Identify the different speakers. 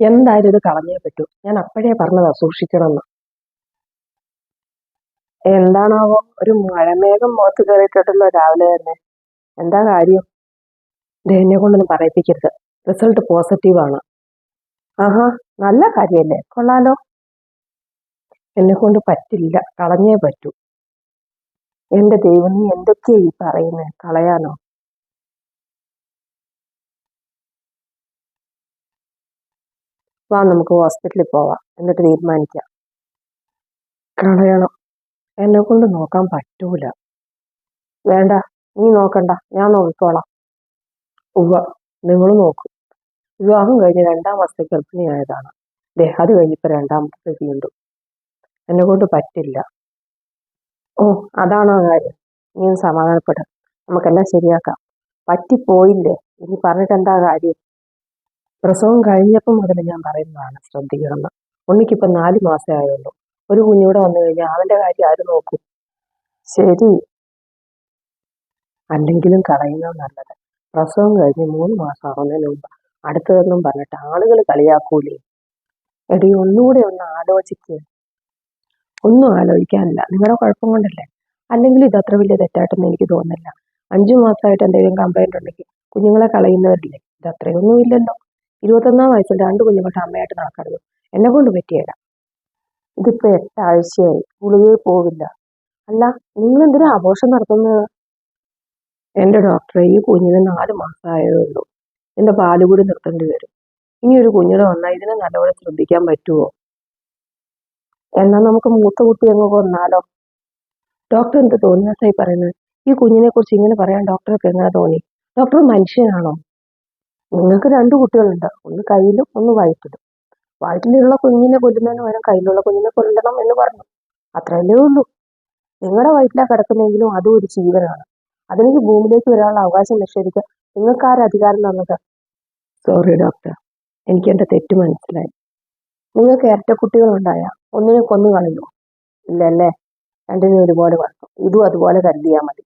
Speaker 1: എന്തായാലും ഇത് കളഞ്ഞേ പറ്റൂ. ഞാൻ അപ്പോഴേ പറഞ്ഞതാ സൂക്ഷിക്കണമെന്ന്. എന്താണാവോ ഒരു മഴമേഘം മുഖത്ത് കയറിയിട്ടുണ്ടല്ലോ രാവിലെ തന്നെ. എന്താ കാര്യം? എന്നെ കൊണ്ടൊന്നും പറയിപ്പിക്കരുത്. റിസൾട്ട് പോസിറ്റീവ് ആണ് ആഹാ നല്ല കാര്യമല്ലേ കൊള്ളാലോ. എന്നെ കൊണ്ട് പറ്റില്ല. കളഞ്ഞേ പറ്റൂ. എന്റെ ദൈവം നീ എന്തൊക്കെയാ ഈ പറയുന്നത് കളയാനോ? വാ നമുക്ക് ഹോസ്പിറ്റലിൽ പോവാം. എന്നിട്ട് തീരുമാനിക്കാം. കളയണം. എന്നെ കൊണ്ട് നോക്കാൻ പറ്റൂല. വേണ്ട നീ നോക്കണ്ട. ഞാൻ നോക്കിക്കോളാം. ഉവ്വ നിങ്ങൾ നോക്കും. വിവാഹം കഴിഞ്ഞ് രണ്ടാം മാസത്തെ ഗർഭിണിയായതാണ്. ദേ അത് കഴിഞ്ഞിപ്പോ രണ്ടാമത്തെ വീണ്ടും. എന്നെ കൊണ്ട് പറ്റില്ല. ഓ അതാണോ കാര്യം. നീ ഒന്ന് സമാധാനപ്പെട്. നമുക്കെല്ലാം ശരിയാക്കാം. പറ്റിപ്പോയില്ലേ? ഇനി പറഞ്ഞിട്ട് എന്താ കാര്യം? പ്രസവം കഴിഞ്ഞപ്പം മുതൽ ഞാൻ പറയുന്നതാണ് ശ്രദ്ധിക്കണം. ഉണ്ണിക്കിപ്പം നാല് മാസമേ ആയുള്ളൂ. ഒരു കുഞ്ഞൂടെ വന്നു കഴിഞ്ഞാൽ അവന്റെ കാര്യം ആര് നോക്കും? ശരി. അല്ലെങ്കിലും കളയുന്നത് നല്ലത്. പ്രസവം കഴിഞ്ഞ് മൂന്ന് മാസം ആവുന്നതിന് മുമ്പ് അടുത്തതെന്നും പറഞ്ഞിട്ട് ആളുകൾ കളിയാക്കൂലേ? എടി ഒന്നുകൂടെ ഒന്ന് ആലോചിക്കുക ഒന്നും ആലോചിക്കാനില്ല. നിങ്ങളുടെ കുഴപ്പം കൊണ്ടല്ലേ? അല്ലെങ്കിൽ ഇത് അത്ര വലിയ തെറ്റായിട്ടൊന്നും എനിക്ക് തോന്നുന്നില്ല. അഞ്ചു മാസമായിട്ട് എന്തെങ്കിലും കംപ്ലൈന്റ് ഉണ്ടെങ്കിൽ കുഞ്ഞുങ്ങളെ കളയുന്നവരില്ലേ? ഇത് അത്രയൊന്നും ഇല്ലല്ലോ. ഇരുപത്തൊന്നാം വയസ്സിൽ രണ്ട് കുഞ്ഞുങ്ങളുടെ അമ്മയായിട്ട് നടക്കരുത് എന്നെ കൊണ്ട് പറ്റിയല്ല ഇതിപ്പോ എട്ടാഴ്ചയായി. ഗുളികയിൽ പോവില്ല. അല്ല നിങ്ങൾ എന്തിനാ ആഘോഷം നടത്തുന്നത്? എന്റെ ഡോക്ടറെ ഈ കുഞ്ഞിന് നാല് മാസമായതേ ഉള്ളൂ എന്റെ പാൽ കൂടി നിർത്തേണ്ടി വരും. ഇനി ഒരു കുഞ്ഞിനെ വന്നാൽ ഇതിനെ നല്ലപോലെ ശ്രദ്ധിക്കാൻ പറ്റുമോ എന്നാൽ നമുക്ക് മൂത്ത കുട്ടി അങ്ങ് കൊന്നാലോ? ഡോക്ടർ എന്ത് തോന്നിയാസായി പറയുന്നത്? ഈ കുഞ്ഞിനെ കുറിച്ച് ഇങ്ങനെ പറയാൻ ഡോക്ടർക്ക് എങ്ങനെ തോന്നി? ഡോക്ടർ മനുഷ്യനാണോ? നിങ്ങൾക്ക് രണ്ട് കുട്ടികളുണ്ട്. ഒന്ന് കയ്യിലും ഒന്ന് വയറ്റിലും വയറ്റിലുള്ള കുഞ്ഞിനെ കൊല്ലുന്നതിന് പകരം കയ്യിലുള്ള കുഞ്ഞിനെ കൊല്ലണം എന്ന് പറഞ്ഞു. അത്രയല്ലേ ഉള്ളൂ. നിങ്ങളുടെ വയറ്റിലാ കിടക്കുന്നെങ്കിലും അതും ഒരു ജീവനാണ്. അതെനിക്ക് ഭൂമിയിലേക്ക് വരാനുള്ള അവകാശം നിഷേധിക്കാൻ നിങ്ങൾക്ക് ആരും അധികാരം തന്നത്? സോറി ഡോക്ടർ എനിക്ക് എന്റെ തെറ്റ് മനസ്സിലായി. നിങ്ങൾക്ക് ഇരട്ട കുട്ടികളുണ്ടായ ഒന്നിനെ കൊന്നു കളയുമോ ഇല്ലല്ലേ. രണ്ടിനും ഒരുപോലെ വളർത്തും. ഇതും അതുപോലെ കരുതിയാൽ മതി.